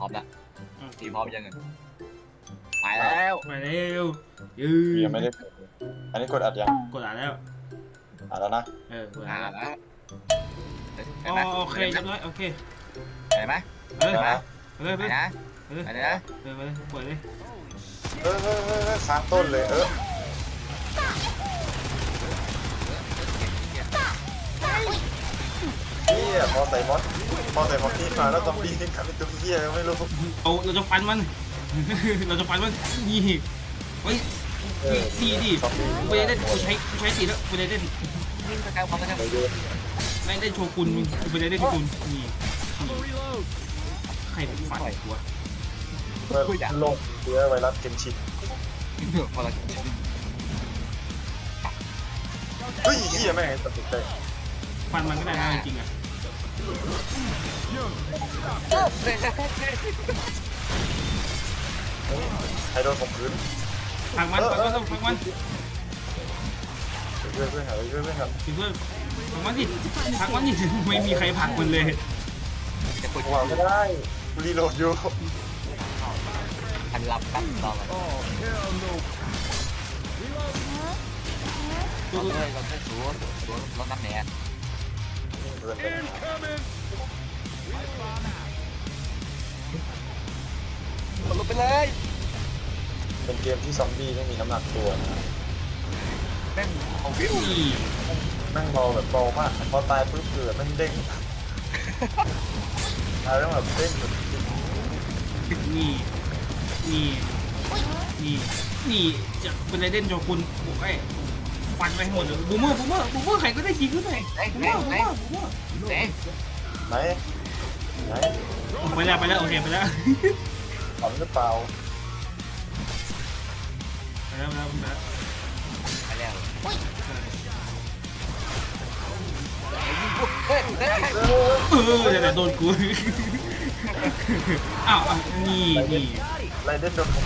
พร้อมแล้วอืม ทีมพร้อมยังไงไปแล้วไปเร็วยืยังไม่ได้ อันนี้กดอัดยังกดอ่านแล้ว อัดแล้วนะเออกดอ่าอ่านแล้วแล้วอ๋อโอเคเรียบร้อยโอเคเห็นไหมเออเดี๋ยวนะไปเลยไปไปเลยนะไปเลยไปเลยนะเออไปเลยเปิดเลยเออเออเออเออค้างต้นเลย เออ เฮียพอใส่มอสพอใส่มอสที่มาแล้วซอมบี้นี่กลายเป็นตัวเฮียไม่รู้เอาเราจะฟันมัน เราจะฟันมันนี่เฮ้ยเออดีดีซอมบี้ไปเล่นกูใช้กูใช้สีแล้วไปเล่นวิ่งสกายพร้อมแล้วกันไปโยนไม่ได้โชกุนกูไปเล่นโชกุนนี่นี่ใครเป็นฟันวะเปิดโลกเชื้อไวรัสเกนชินพอเราเฮ้ยเฮียแม่งตัดสินใจฟันมันก็ได้นะจริงๆอะ ใครโดนข่มขืนพังมันพังมันพังมันไปช่วยเพื่อนหน่อยไปช่วยเพื่อนหน่อยถึงเพื่อนพังมันสิพังมันสิไม่มีใครผลักมันเลยจะคุยว่าไม่ได้กูรีโหลดอยู่พันลับกันต่อกันตัวเราเลยเราเลยสูงสูงเราตั้งแหน เพื่อนลงไปเลย เป็นเกมที่ซอมบี้ไม่มีน้ำหนักตัวนะแม่งเอาวิวนี่แม่งเบาแบบเบามากพอตายปุ๊บเกิดแม่งเด้งตายแล้วแบบเด้งแบบนี่นี่นี่นี่จะเป็นไรเด่นโชกุนโอ้ย ฟันไปให้หมดเลยบูมเมอร์บูมเมอร์บูมเมอร์ใครก็ได้ยิงขึ้นไปเอ้ยบูมเมเอ้อยร์บูมเอ้เมอยร์บูมเมอร์ไหนไหนไปแล้วไปแล้วโอเคไปแล้วถอนหรือเปล่าไปแล้วไปแล้วไปแล้วไปแล้วเฮ้ยเฮ้ยเออเออเดี๋ยวเดี๋ยวโดนกูอ้าวอ้าวนี่นี่ไรเด่นโดนข่ม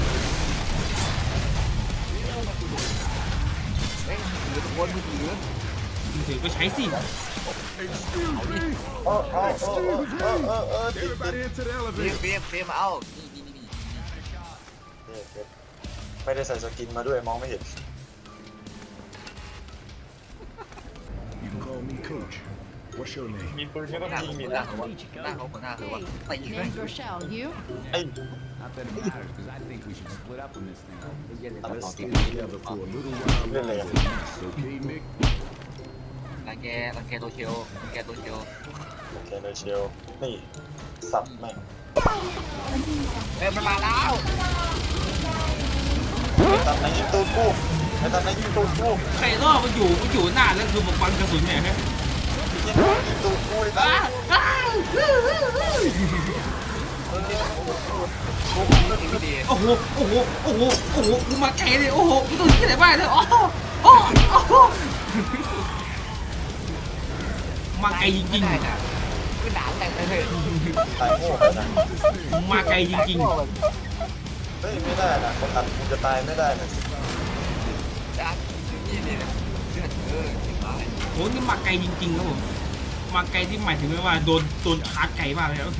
ฮ้ยมือถือมือถือมือถือก็ใช้สิเออเออเออเออเออเออติดติดเฟียมเฟียมเฟียมเอานี่นี่นี่เด็ดไม่ได้ใส่สกินมาด้วยมองไม่เห็น You can call me Coach. What's your name? มีปืนไม่ต้องหน้ายิงเขามีหน้านะเขาหน้าเขาหน้าเขาว่าตีเลย Name's Rochelle. You? ไอ้ Not that it matters, because I think we should split up on this thing. เย็นเลยตัด Let's ต่อ stay ติด together for a little while Really? longer than this, okay, Mick? รังแกรังแกตัวเชียวรังแกตัวเชียวโอเคเลยเชียวนี่สับแม่งเอ้ยมันมาแล้วไอ้ตัดไหนยิงตูดกูไอ้ตัดไหนยิงตูดกูใครรอบมันอยู่มันอยู่หน้าแล้วคือมันฟันกระสุนเนี่ยฮะยิงยิง ตูดกูไอ้ตัดอ้าอ้าไม่ดีโอ้โห โอ้โห โอ้โห โอ้โห กูมาไกลเลย โอ้โห กูต้องที่ไหนบ้างเลยโอ้โหโอ้โหมาไกลจริงได้นะคือหนาแต่งเลยตายโง่ไปนะมาไกลจริงเฮ้ยไม่ได้นะคนตัดกูจะตายไม่ได้นะจ้านี่นี่เลือดเออจริงไหมๆโหนี่มาไกลจริงๆครับผม มาไกลที่หมายถึงว่าโดนโดนชาร์จไกลมากเลยครับ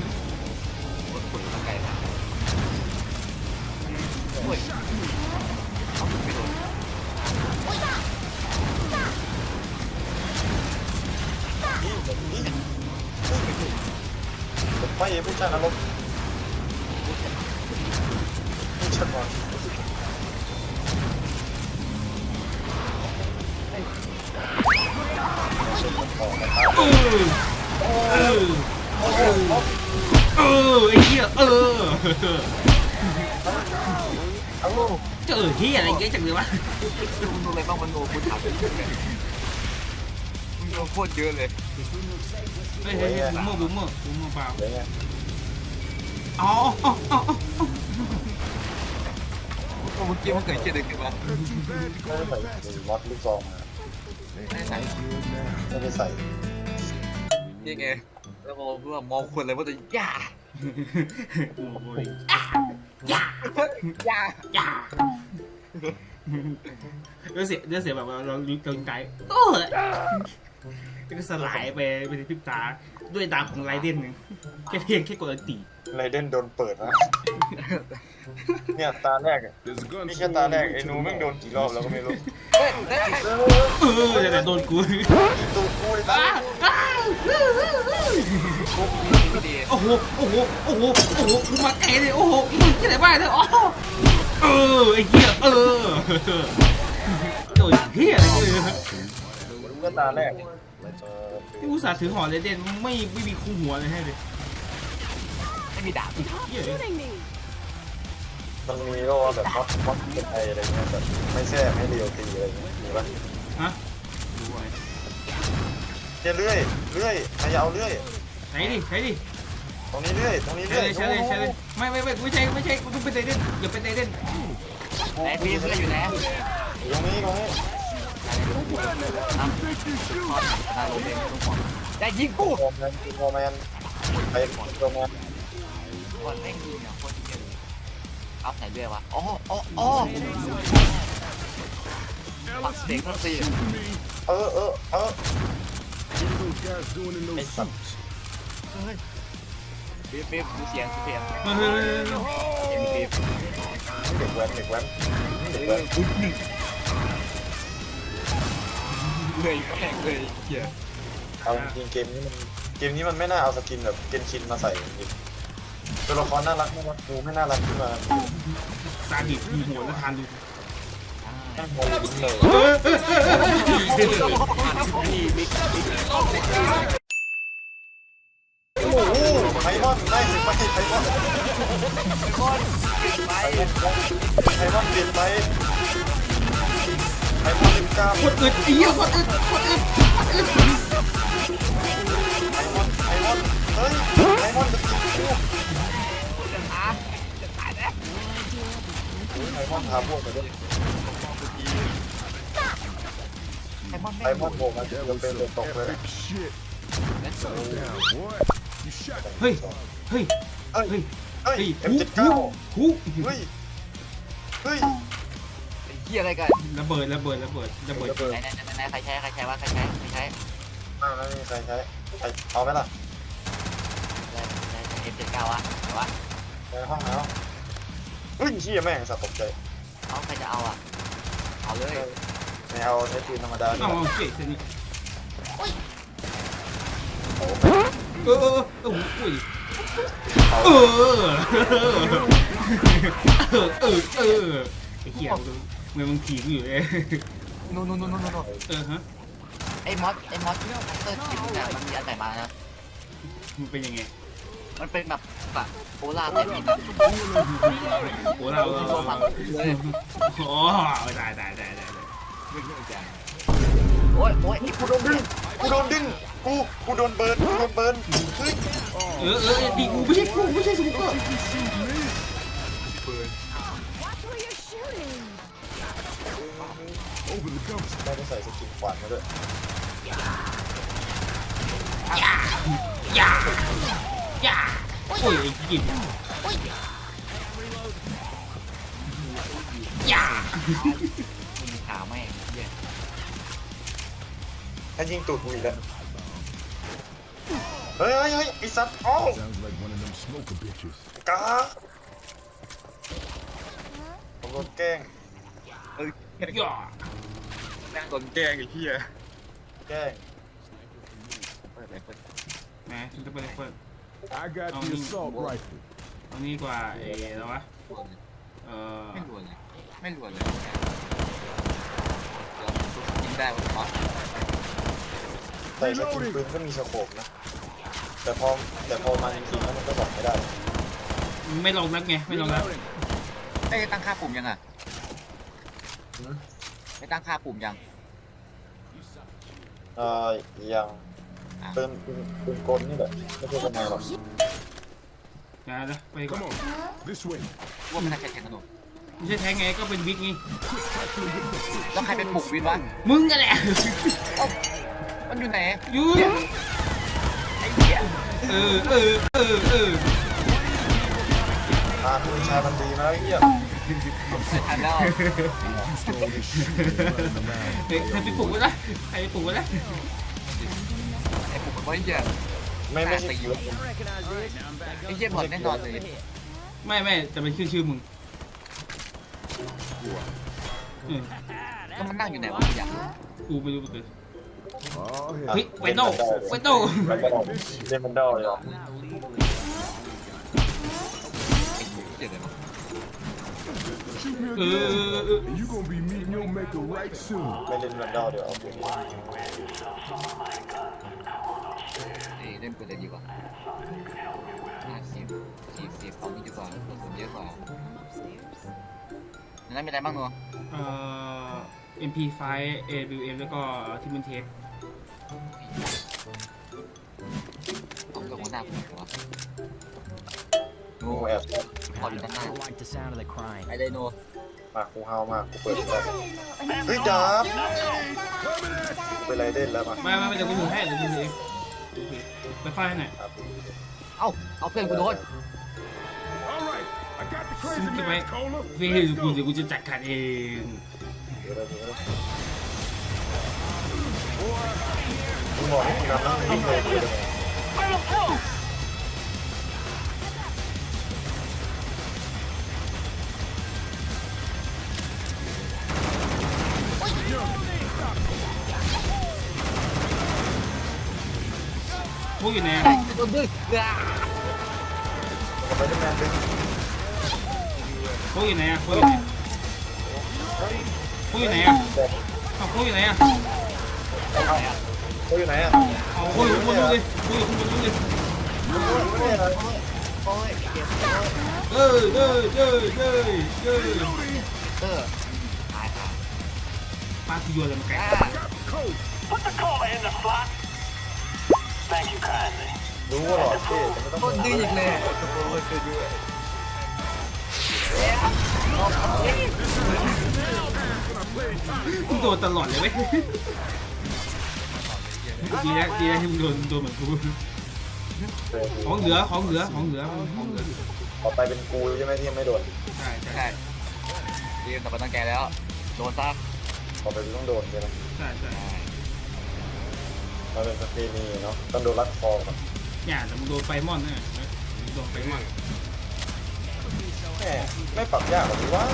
คนคนร่างกายนะโอ้ยเขาไม่โดนผมไปเองผู้ชายนรก ยวะมึงดูอะไรบ้างมันโง่คุณถามมึงโดนโคตรเยอะเลยเฮ้ยเฮ้ยเฮ้ยบูมเมอร์บูมเมอร์บูมเมอร์เปล่าเดี๋ยวไงอ๋ออ๋ออ๋ออ๋อเมื่อกี้มันเกิดเกิดอะไรขึ้นมาไม่ได้ใส่มอสลูกซองมาไม่ใส่ไม่ได้ใส่นี่ไงแล้วมองว่ามองคนเลยว่าจะย่าโอ้ยอย่าย่าย่า แล้วเสียแล้วเสียแบบว่าเราลิงก์ไกลโอ้ยก็สลายไปเป็นพริบตาด้วยตาของไรเดนหนึ่งแค่เพียงแค่กดอันตีไรเดนโดนเปิดนะเนี่ยตาแรกอะ There's a gun นี่แค่ตาแรกไอ้หนูแม่งโดนกี่รอบแล้วก็ไม่รู้เฮ้ยเฮ้ยเออเออแต่โดนกูตูดกูเลยตาอ้าอ้าไม่ดีโอ้โหโอ้โหโอ้โหโอ้โหกูมาไกลเลยโอ้โหมึงที่ไหนบ้างเนี่ยอ๋อ เออไอ้เหี้ยเออโดนเหี้ยอะไรเลยก็ตาแรกที่อุตส่าห์ถือหอเลเดนไม่ไม่มีคู่หัวเลยให้เลยไม่มีดาบเหี้ยมันมีก็ว่าแบบม็อดม็อดเป็นไออะไรเงี้ยแบบไม่แช่ให้เรียวตีอะไรเงี้ยมีปะฮะเนี่ยเลื่อยเลื่อยใครจะเอาเลื่อยใช้ดิใช้ดิ ตรงนี้เลื่อยตรงนี้ใช้เลื่อยเลยใช้เลยใช้เลยไม่ไม่ไม่ไม่ใช่ไม่ใช่กูต้องเป็นเลเดนอย่าเป็นเลเดนไหนพี่เพื่อนอยู่ไหนอยู่ตรงนี้ตรงนี้นายลงเองทุกคนได้ยิงกูโรแมนโรแมนไปโรแมนคนแม่งยิงอะคนยิงอัพไหนเรื่อยวะอ๋ออ๋ออ๋อปักเด็กทั้งสี่เออเออเออ What are those guys doing in those Hey, son. suits? ปี๊บปี๊บดูเสียงเสียงเฮ้ยเสียงปี๊บเด็กแว้นเด็กแว้นเด็กแว้นเลยแม่งเลยเหี้ยเอาจริงเกมนี้มันเกมนี้มันไม่น่าเอาสกินแบบเกนชินมาใส่จริงตัวละครน่ารักน่ารักดูไม่น่ารักขึ้นมาซาดิสมีหัวแล้วทานดูแม่งโมเลยเลยเออเออเออเออ นี่บิ๊ก โอ้โห ไพมอนได้สิไปไพมอนคนไปไพมอนเปลี่ยนไปไพมอนลิมกล้ามกดอึดไอ้เหี้ยกดอึดกดอึดกดอึดไพมอนไพมอนเฮ้ยไพมอนจะกินกูจะตายจะตายแล้วไพมอนพาพวกไปด้วยไอ้มอนไพแม่มอนโบกมาจะเป็นตกเลย Epic shit. นั่นสุด Down, boy. You shot เฮ้ยเฮ้ย เฮ้ย เฮ้ย เฮ้ยเฮ้ยเอ็มทุเจ็ดทุเก้าทุเฮ้ย เฮ้ยไอ้เหี้ยอะไรกันระเบิดระเบิดระเบิดระเบิดระเบิดไหนไหนไหนใครใช้ใครใช้วะใครใช้ใครใช้อ้าวแล้วนี่ใครใช้ใครเอาไหมล่ะใช้ใช้เอ็มเจ็ดเก้าอะไหนวะในห้องแล้วเฮ้ยเฮียแม่งสับตกใจเอาใครจะเอาอะเอาเลยไม่เอาใช้ปืนธรรมดาดีเอากว่าเอาเจ๊เซนี่โอ้โห เออเออเอออุ้ยเออเออเออเออไอ้เหี้ยมึงมึงถีบอยู่เอ้นู่นนู่นนู่นนู่นเออฮะไอ้มอสไอ้มอสที่เตอร์คิดเนี่มันมีอันไหนมานะมันเป็นยังไงมันเป็นแบบแบบโคลาแต่มีนะโอ้เราตัวฝังเลยโอ้ตายตายตายตายโอ้ยโอ้ยนี่กูโดนดึงกูโดนดึง กู กูโดนเบิร์นกูโดนเบิร์นเฮ้ยเออเออตีกูไม่ใช่กูไม่ใช่สมุกเกอร์ over the dumpster. ไม่ได้ใส่สกินขวานมาด้วยอย่าอย่าโอ้ยไอ้กินอย่ามีขาแม่งเหี้ยถ้ายิงตูดกูอีกแล้ว เฮ้ยเฮ้ยเฮ้ยไอ้สัตว์เอ้า Sounds like one of them smoker bitches. กาผมโดนแกล้งเอ้ยอย่านั่งโดนแกล้งไอ้เหี้ยแกล้งเปิดเลยเปิดแหมฉันจะเปิดเปิด I got Oh, the you- assault rifle. ตรงนี้กว่าเอแล้ววะเออไม่รวนเลยไม่รวนเลยเดี๋ยวยิงได้วะมอสใส่สกินปืนก็มีสโคปนะ แต่พอแต่พอมาจริงๆแล้วมันก็บอกไม่ได้ ไม่ลงนัดไงไม่ลงนัดไอ้ยตั้งค่าปุ่มยังอะหืม ไม่ตั้งค่าปุ่มยัง เอ่อยังปืนปืนปืนกลนี่แหละไม่ใช่ทำไมหรอกนะนะไปก่อน Come on. This way. ว่ามันน่าจะแข่งกันหนูไม่ใช่แทงไงก็เป็นบิ๊กไงแล้วใครเป็นปลุกวินวะมึงกันแหละ มันอยู่ไหนยูไอ้เหี้ย เออเออเออเอออ่าปืนชายมันดีนะไอ้เหี้ยทันแล้ว You stole this shit and running around. เฮ้ยใครไปปลุกไว้นะใครไปปลุกไว้นะไอ้ปลุกมันไว้เหี้ยไม่ไม่ใช่ตีคิวไอ้เหี้ยบอลแน่นอนเลยไม่ไม่แต่เป็นชื่อชื่อมึงเออก็มันนั่งอยู่ไหนวะอยากรู้กูไม่รู้เหมือนกัน เฮ้ย hell. เวนโดเวนโดเล่นมันดอเลยเหรอเจ็บเลยวะ Shoot me เอ again, อเออ and you gonna be meeting your maker right soon. ไม่เล่นมันดอเดี๋ยวเอาปืนเอ้ยเล่นปืนเลยดีกว่าห้าสิบสี่สิบเอานี้ดีกว่ากระสุนเยอะกว่าในนั้นมีอะไรบ้างเนาะเอ่อ MP5 AWM แล้วก็ที่มันเทป เอาตัวหัวหน้าผมดีกว่าโนกูแอบพออยู่ด้านหน้า like the sound of the crying. ไอไดโนมากูเฮามากกูเปิดได้เฮ้ยจับกูเป็นไรเด่นแล้วมาไม่ไม่ไม่เดี๋ยวกูถือให้เดี๋ยวกูถือเองไปไฟให้หน่อยครับเอ้าเอาเพื่อนกูโดน All right, I got the crazy man's cola. เฟยเดี๋ยวกูเดี๋ยวกูจะจัดการเอง เดี๋ยวเดี๋ยวเดี๋ยวกูบอกให้กูนำแล้วมึงวิ่งเลยกูจะพวกอยู่ไหนอะโดนดึงอะไปเอร์แ Đúng rồi, nằm hít về được Ui nè. Ui nè, ui nè. Ui nè. Ui nè. เอาพวกอยู่ไหนอะเขาอยู่ไหนอะเอาพวกอยู่ข้างบนดูดิพวกอยู่ข้างบนดูดิไม่ได้อะไรโอ้ยเจ็บเอ้ยเอ้ยเอ้ยเอ้ยเอ้ยเออตายตายปากูโยนอะไรมาไกลอ่า Put the cola in the slot. Thank you kindly. รู้ว่าหลอดเท่แต่ไม่ต้องโดนดึงอีกเลยโอ้ยช่วยด้วยมึงโดนตลอดเลยเว้ย ดีนะดีนะที่มึงโดนโดนเหมือนกูของเหลือของเหลือของเหลือของเหลือต่อไปเป็นกูใช่ไหมที่ยังไม่โดนใช่ใช่ใช่ทีมต่อไปต้องแกแล้ว โดนซะต่อไปกูต้องโดนใช่ไหมใช่ใช่มันเป็นประเพณีเนาะต้องโดนรัดคอก่อนอย่าแต่มึงโดนไฟมอนนะโดนไฟมอนแม่ไม่ปรับยากหรอกว่า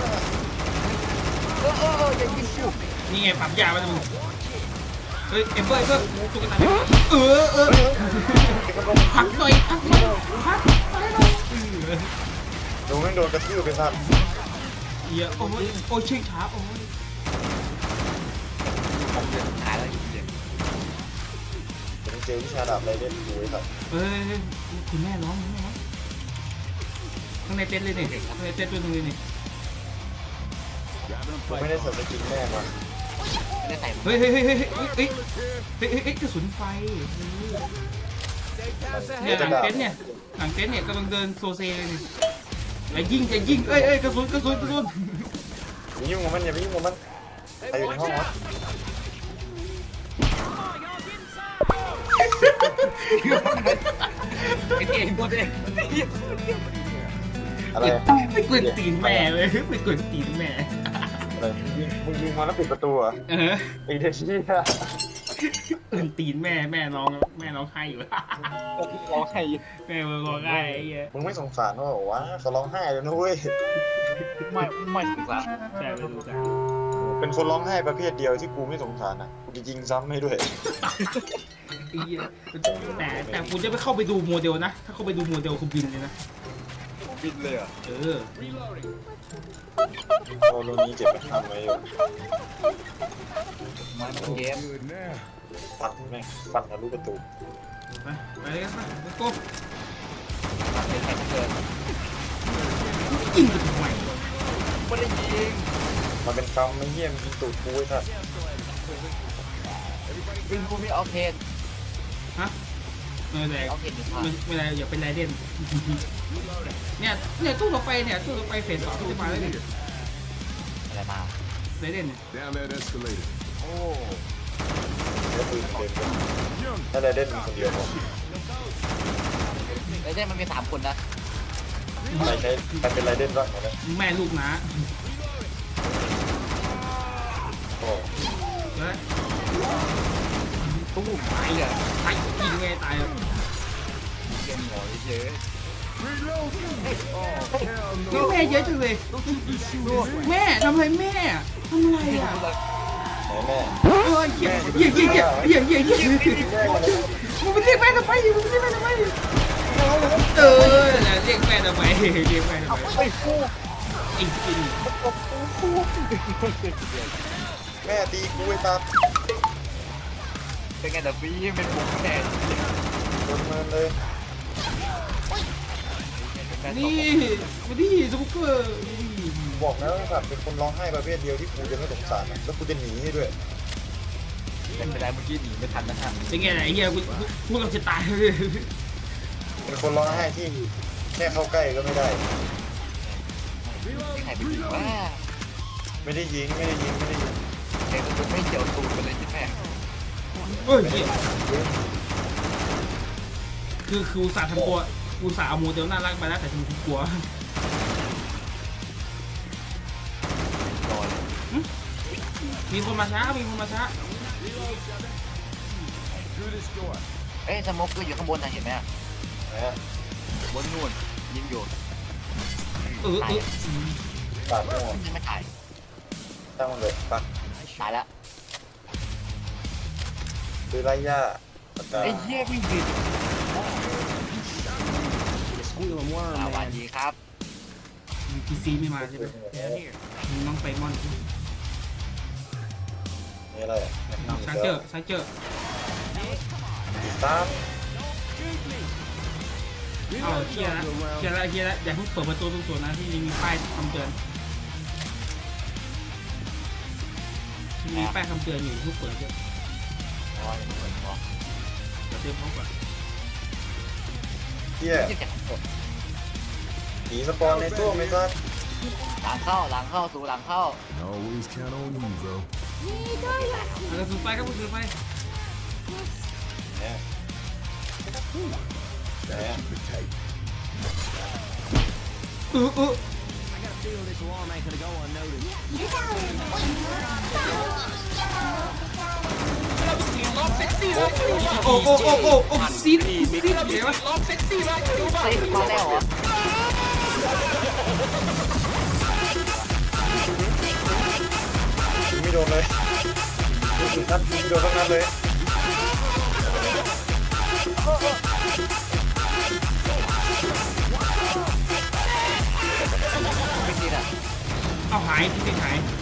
เออเออเอออย่ายิงกูนี่ไงปรับยาไปมึง เฮ้ยเอ็มเบอร์เอ็มเบอร์ตุ๊กตาเออเออพักหน่อยพักหน่อยพักไปหน่อยเออดูไม่งโดนกระทืบไปสัตว์เหี้ยโอ้ยโอ้ยเชื่องช้าโอ้ยผมเดือดหายแล้วอีกเดือดผมเจอวิชาดาบอะไรเล่นดูไอ้สัตว์เฮ้ยคุณแม่ร้องคุณแม่ร้องข้างในเต็นท์เลยนี่ข้างในเต็นท์ตัวนึงเลยนี่ผมไม่ได้ใส่สกินแม่มา ได้ใส่เฮ้ยเฮ้ยเฮ้ยเฮ้ยเฮ้ยเฮ้ยเฮ้ยเฮ้ยกระสุนไฟเนี่ยหลังเต็นท์เนี่ยหลังเต็นท์เนี่ยกำลังเดินโซเซเลยนี่อย่ายิงอย่ายิงเอ้ยเอ้ยกระสุนกระสุนกระสุนอย่ายุ่งกับมันอย่าไปยุ่งกับมันใครอยู่ในห้องวะไอ้เองตัวเองอะไรไปกวนตีนแม่เลยไปกวนตีนแม่ อะไรยิงมึงยิงมาแล้วปิดประตูเหรอะเออไอ้เด็กเชี่ยกวนตีนแม่แม่ร้องแม่ร้องไห้อยู่ ร้องไห้แม่ร้องไห้ไอ้เหี้ยมึงไม่สงสารเขาเหรอวะเขาร้องไห้เลยนะเว้ยไม่ไม่สงสารแต่ไม่รู้จักเป็นคนร้องไห้ประเภทเดียวที่กูไม่สงสารอะกูจะยิงซ้ำให้ด้วยไอ้เหี้ยแต่แต่กูจะไม่เข้าไปดูโมเดลนะ ถ้าเข้าไปดูโมเดลคือบินเลยนะ บินเลยอะเออโอ้โหนี้เก็บไปทำไว้อยู่มันเป็นเกม Good now. ฟันแม่งฟันทะลุประตูไปไปเลยกันไป let's go เป็นแข่งเกินยิงไปทำไมไม่ได้ยิงมันเป็นคำไม่เยี่ยมยิงตูดกูไอ้สัสยิงกูไม่เอาเพนฮะ เออแต่เอาเพนอยู่ข้างไม่ไม่ได้อย่าเป็นไรเด่นเนี่ยเนี่ยตู้ต่อไปเนี่ยตู้ต่อไปเฟสสองที่จะมาแล้วเนี่ยอะไรมา ไรเด่นเนี่ย Down that escalator. โอ้แล้วปืนเต็มเลยถ้าได้เล่นคนเดียวพอไอ้เจ้มันมีสามคนนะใครใช้ใครเป็นไรเล่นบ้างนะแม่ลูกนะโอ้เดี๋ยว ตู้ไม้เลยตายยิงไงตายหมอเฉยนี่แม่เยอะจังเลยแม่ทำไรแม่ทำอะไรอะไหนแม่เออเหี้ยเหี้ยเหี้ยเหี้ยเหี้ยเหี้ยเหี้ยแม่มาแล้วมึงไปเรียกแม่ทำไมมึงไปเรียกแม่ทำไมเออเรียกแม่ทำไมเรียกแม่ทำไมไอ้กินแม่ตีกูไอ้ตา เป็นไงแต่พี่เป็นบุกแทนโดนมันเลยนี่มาดิสปุกเกอร์นี่บอกแล้วแบบเป็นคนร้องไห้ประเภทเดียวที่กูจะไม่สงสารนะแล้วกูจะหนีให้ด้วยเป็นไปได้เมื่อกี้หนีไม่ทันนะฮะเป็นไงล่ะไอ้เหี้ยกูกูกูเราจะตายเลยเป็นคนร้องไห้ที่แค่เข้าใกล้ก็ไม่ได้ใครไปยิงว่าไม่ได้ยิงไม่ได้ยิงไม่ได้ยิงเด็กมันไม่เกี่ยวตูดกันเลยใช่ไหม เฮ้ยไม่เหี้ได้ยยิงคือคืออุตส่าห์ทำตัวอุตส่าห์เอาโมเดลน่ารักมาแล้วแต่ทำกูกลัวรอเลยมีคนมาช้ามีคนมาช้าเอ้ยสมกก็อยู่ข้างบนนะเห็นไหมนะฮะบนนู่นยิงอยู่เออเออปากม่วงยังไม่ตายตั้งมันเลยปักตายแล้ว คือไรย่าปากกาไอ้เหี้ยวิ่งผิด Squealing worm, สวัส man. ดีครับ พีซีไม่มาใช่ไหมมึงต้องไปมอนนี่อะไรอะชาร์เจอร์ชาร์เจอร์ตามเอาเคลียร์ละเคลียร์ละเคลียร์ละอย่าเพิ่งเปิดประตูตรงส่วนนะที่มีป้ายคำเตือนที่มีป้ายคำเตือนอยู่ทุกเปิดเยอะ อ๋อยังไม่เปิดอ๋อเดี๋ยวเตรียมพร้อมก่อนเฮียยี่สิบเจ็ดผีสปอนในตู้ไม่ซักหลังเข้าหลังเข้าสู่หลังเข้า Always count on you, bro. เอากระสุนไฟครับกระสุนไฟเนี่ยเนี่ย Keep it tight. เออเออ I got a feeling this alarm ain't gonna go unnoticed. โอ้โอ้โอ้โอ้โอ้ซีดซีดอยู่ไหนวะเฮ้ยมาแล้วเหรอไม่โดนเลยยิงนัดไม่โดนทั้งนั้นเลยเอาหายพี่หายด้วย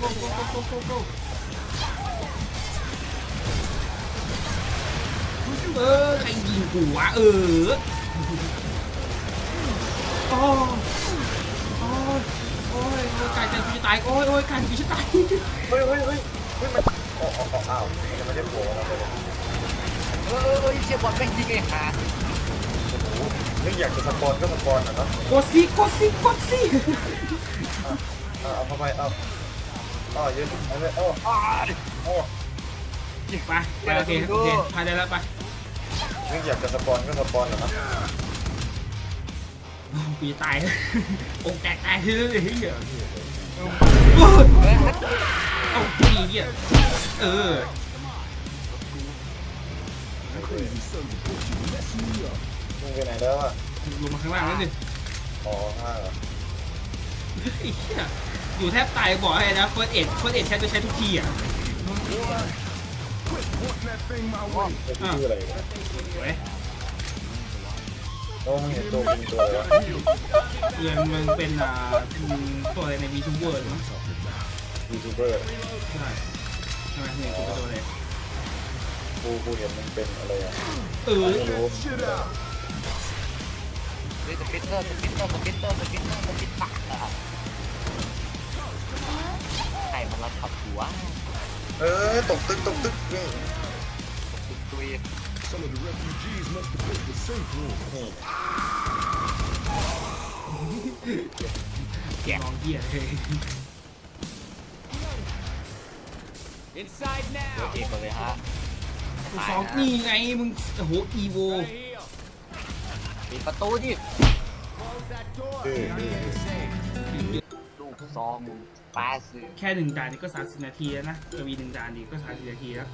ไปไปไปโกโกโกโกโกโกเออใครยิงกูวะเออโอ้โอ้ยโอ้ยกายใจกูจะตายโอ้ยโอ้ยกายกูจะตายเฮ้ยเฮ้ยเฮ้ยเฮ้ยมันออกออกอ้าวมันไม่ได้โผล่มาเลยเออเออเออเชี่ยบอลแม่งยิงไอ้หาโอ้โหนึกอยากจะสปอนก็สปอนอะเนาะกดสิกดสิกดสิเอาเอาเข้าไปเอา อ๋อยืนเอาเลยเอาอ้าวเอาไปไปโอเคโอเคพาได้แล้วไปนึกอยากจะสปอนก็สปอนอะเนาะกูจะตายอกแตกตายเลยเฮียเฮ้ยเอาตีเฮียเออ Crazy son of a bitch, you messing me up. มึงไปไหนแล้วอะลงมาข้างล่างแล้วดิอ๋อข้างล่างเหรอไอ้เหี้ย อยู่แทบตายบอกให้นะเฟิร์สเอ็ดเฟิร์สเอ็ดใช้จะใช้ทุกทีอะ Quit pointing that thing my way. จะชื่ออะไรวะสวยโอ้มึงเห็นตัวเป็นตัวอะไรวะเพื่อนมันเป็นอ่าอืมตัวอะไรในวีทูเวอร์มั้งยูทูบเบอร์ใช่ใช่ไหมเนี่ยกูเป็นตัวอะไรกูกูเห็นมันเป็นอะไรอะเออไม่รู้ Shit out. เฮ้ยสปิตเตอร์สปิตเตอร์สปิตเตอร์สปิตเตอร์สปิตปากอะใคร มันรับขับหัวเออตกตึกตกตึกนี่ตุยตุย Some of the refugees must have built the safe room. นี่ลองเหี้ยเลย Inside ตัว now. เอกก่อนเลยฮะกูสองนี่ไงมึงโอ้โหอีโว Right here. ปิดประตูดิ Close that door. Dude, We are dude. safe. ลูกซองปลาสือแค่หนึ่งด่านนี่ก็สามสิบนาทีแล้วนะกวีหนึ่งด่านนี่ก็สามสิบนาทีแล้ว